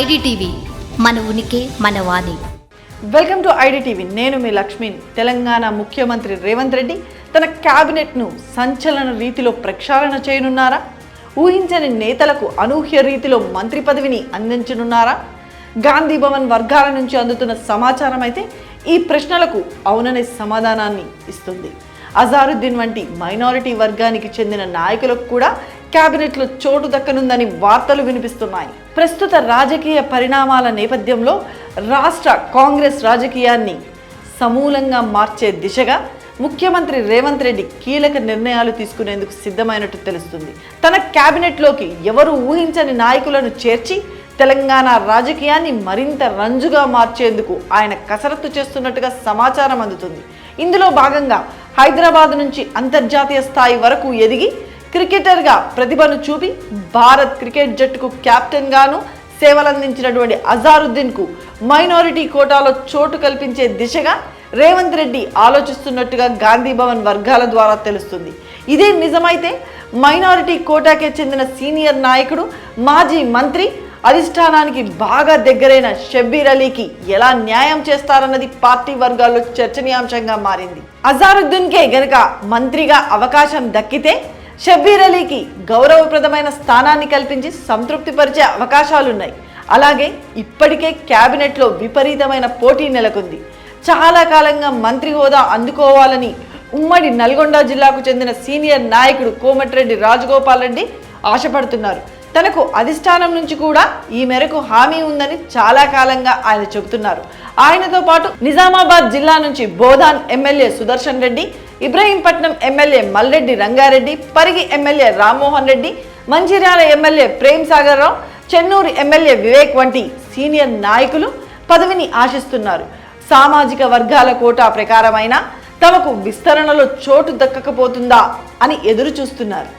IDTV మన ఉనికి మన వాణి. Welcome to IDTV. నేను మీ లక్ష్మిని తెలంగాణ ముఖ్యమంత్రి రేవంత్ రెడ్డి తన క్యాబినెట్ను సంచలన రీతిలో ప్రక్షాళన చేయనున్నారా? ఊహించని నేతలకు అనూహ్య రీతిలో మంత్రి పదవిని అందించనున్నారా? గాంధీ భవన్ వర్గాల నుంచి అందుతున్న సమాచారం అయితే ఈ ప్రశ్నలకు అవుననే సమాధానాన్ని ఇస్తుంది. అజారుద్దీన్ వంటి మైనారిటీ వర్గానికి చెందిన నాయకులకు కూడా కేబినెట్లో చోటు దక్కనుందని వార్తలు వినిపిస్తున్నాయి. ప్రస్తుత రాజకీయ పరిణామాల నేపథ్యంలో రాష్ట్ర కాంగ్రెస్ రాజకీయాన్ని సమూలంగా మార్చే దిశగా ముఖ్యమంత్రి రేవంత్ రెడ్డి కీలక నిర్ణయాలు తీసుకునేందుకు సిద్ధమైనట్టు తెలుస్తుంది. తన క్యాబినెట్లోకి ఎవరు ఊహించని నాయకులను చేర్చి తెలంగాణ రాజకీయాన్ని మరింత రంజుగా మార్చేందుకు ఆయన కసరత్తు చేస్తున్నట్టుగా సమాచారం అందుతుంది. ఇందులో భాగంగా హైదరాబాద్ నుంచి అంతర్జాతీయ స్థాయి వరకు ఎదిగి క్రికెటర్గా ప్రతిభను చూపి భారత్ క్రికెట్ జట్టుకు కెప్టెన్గాను సేవలందించినటువంటి అజారుద్దీన్కు మైనారిటీ కోటాలో చోటు కల్పించే దిశగా రేవంత్ రెడ్డి ఆలోచిస్తున్నట్టుగా గాంధీ భవన్ వర్గాల ద్వారా తెలుస్తుంది. ఇదే నిజమైతే మైనారిటీ కోటాకే చెందిన సీనియర్ నాయకుడు మాజీ మంత్రి అధిష్టానానికి బాగా దగ్గరైన షబ్బీర్ అలీకి ఎలా న్యాయం చేస్తారన్నది పార్టీ వర్గాల్లో చర్చనీయాంశంగా మారింది. అజారుద్దీన్కే గనక మంత్రిగా అవకాశం దక్కితే షబ్బీర్ అలీకి గౌరవప్రదమైన స్థానాన్ని కల్పించి సంతృప్తిపరిచే అవకాశాలున్నాయి. అలాగే ఇప్పటికే క్యాబినెట్లో విపరీతమైన పోటీ నెలకొంది. చాలా కాలంగా మంత్రి హోదా అందుకోవాలని ఉమ్మడి నల్గొండ జిల్లాకు చెందిన సీనియర్ నాయకుడు కోమటిరెడ్డి రాజగోపాల్ రెడ్డి ఆశపడుతున్నారు. తనకు అధిష్టానం నుంచి కూడా ఈ మేరకు హామీ ఉందని చాలా కాలంగా ఆయన చెబుతున్నారు. ఆయనతో పాటు నిజామాబాద్ జిల్లా నుంచి Bodhan MLA Sudarshan Reddy Ibrahimpatnam MLA Malreddy Rangareddy Parigi MLA Rammohan Reddy Mancherial MLA Prem Sagar Rao Chennur MLA Vivek వంటి సీనియర్ నాయకులు పదవిని ఆశిస్తున్నారు. సామాజిక వర్గాల కోటా ప్రకారమైన తమకు విస్తరణలో చోటు దక్కకపోతుందా అని ఎదురు చూస్తున్నారు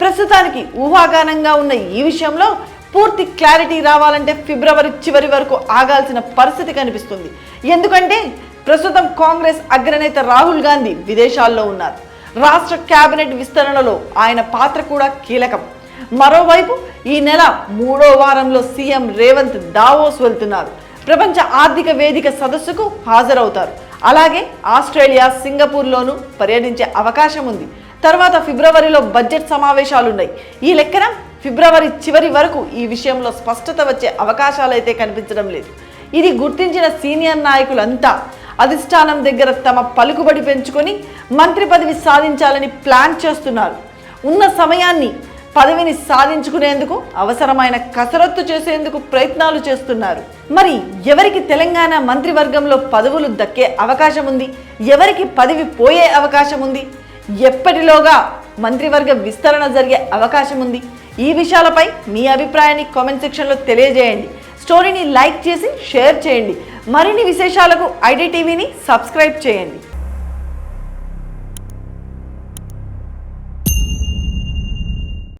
ప్రస్తుతానికి ఊహాగానంగా ఉన్న ఈ విషయంలో పూర్తి క్లారిటీ రావాలంటే ఫిబ్రవరి చివరి వరకు ఆగాల్సిన పరిస్థితి కనిపిస్తుంది. ఎందుకంటే ప్రస్తుతం కాంగ్రెస్ అగ్రనేత రాహుల్ గాంధీ విదేశాల్లో ఉన్నారు. రాష్ట్ర కేబినెట్ విస్తరణలో ఆయన పాత్ర కూడా కీలకం. మరోవైపు ఈ నెల మూడో వారంలో సీఎం రేవంత్ దావోస్ వెళ్తున్నారు. ప్రపంచ ఆర్థిక వేదిక సదస్సుకు హాజరవుతారు. అలాగే ఆస్ట్రేలియా సింగపూర్లోనూ పర్యటించే అవకాశం ఉంది. తర్వాత ఫిబ్రవరిలో బడ్జెట్ సమావేశాలున్నాయి. ఈ లెక్కన ఫిబ్రవరి చివరి వరకు ఈ విషయంలో స్పష్టత వచ్చే అవకాశాలైతే కనిపించడం లేదు. ఇది గుర్తించిన సీనియర్ నాయకులంతా అధిష్టానం దగ్గర తమ పలుకుబడి పెంచుకొని మంత్రి పదవి సాధించాలని ప్లాన్ చేస్తున్నారు. ఉన్న సమయాన్ని పదవిని సాధించుకునేందుకు అవసరమైన కసరత్తు చేసేందుకు ప్రయత్నాలు చేస్తున్నారు. మరి ఎవరికి తెలంగాణ మంత్రివర్గంలో పదవులు దక్కే అవకాశం ఉంది ఎవరికి పదవి పోయే అవకాశం ఉంది ఎప్పటిలోగా మంత్రివర్గ విస్తరణ జరిగే అవకాశం ఉంది. ఈ విషయాలపై మీ అభిప్రాయాన్ని కామెంట్ సెక్షన్లో తెలియజేయండి. స్టోరీని లైక్ చేసి షేర్ చేయండి. మరిన్ని విశేషాలకు ఐడి టీవీని సబ్స్క్రైబ్ చేయండి.